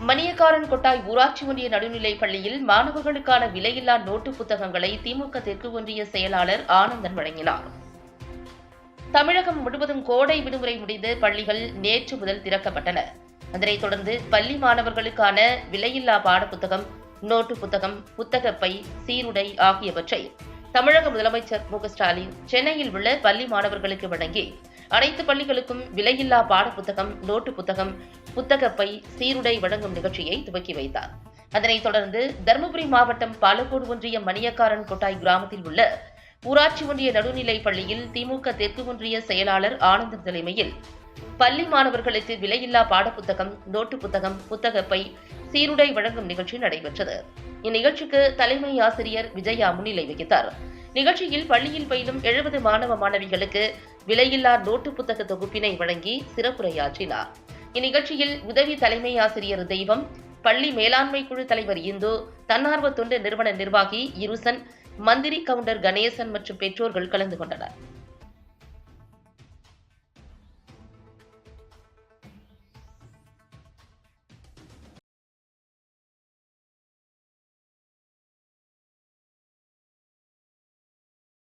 மணியக்காரன் கொட்டாய் ஊராட்சி ஒன்றிய நடுநிலைப் பள்ளியில் மாணவர்களுக்கான விலையில்லா நோட்டு புத்தகங்களை திமுக தெற்கு ஒன்றிய செயலாளர் ஆனந்தன் வழங்கினார். தமிழகம் முழுவதும் கோடை விடுமுறை முடிந்து பள்ளிகள் நேற்று முதல் திறக்கப்பட்டன. அதனைத் தொடர்ந்து பள்ளி மாணவர்களுக்கான விலையில்லா பாடப்புத்தகம் நோட்டு புத்தகம் புத்தகப்பை சீருடை ஆகியவற்றை தமிழக முதலமைச்சர் மு ஸ்டாலின் சென்னையில் உள்ள பள்ளி மாணவர்களுக்கு வழங்கி அனைத்து பள்ளிகளுக்கும் விலையில்லா பாடப்புத்தகம் நோட்டு புத்தகம் புத்தகப்பை சீருடை வழங்கும் நிகழ்ச்சியை துவக்கி வைத்தார். அதனைத் தொடர்ந்து தருமபுரி மாவட்டம் பாலக்கோடு ஒன்றிய மணியக்காரன் கொட்டாய் கிராமத்தில் உள்ள ஊராட்சி ஒன்றிய நடுநிலைப் பள்ளியில் திமுக தெற்கு ஒன்றிய செயலாளர் ஆனந்தன் தலைமையில் பள்ளி மாணவர்களுக்கு விலையில்லா பாடப்புத்தகம் நோட்டு புத்தகம் புத்தகப்பை சீருடை வழங்கும் நிகழ்ச்சி நடைபெற்றது. இந்நிகழ்ச்சிக்கு தலைமை ஆசிரியர் விஜயா முன்னிலை வகித்தார். நிகழ்ச்சியில் பள்ளியில் பயிலும் எழுபது மாணவ மாணவிகளுக்கு விலையில்லா நோட்டு புத்தக தொகுப்பினை வழங்கி சிறப்புரையாற்றினார். இந்நிகழ்ச்சியில் உதவி தலைமை ஆசிரியர் தெய்வம் பள்ளி மேலாண்மை குழு தலைவர் இந்து தன்னார்வ தொண்டு நிறுவன நிர்வாகி இருசன் மந்திரி கவுண்டர் கணேசன் மற்றும் பெற்றோர்கள் கலந்து கொண்டனர்.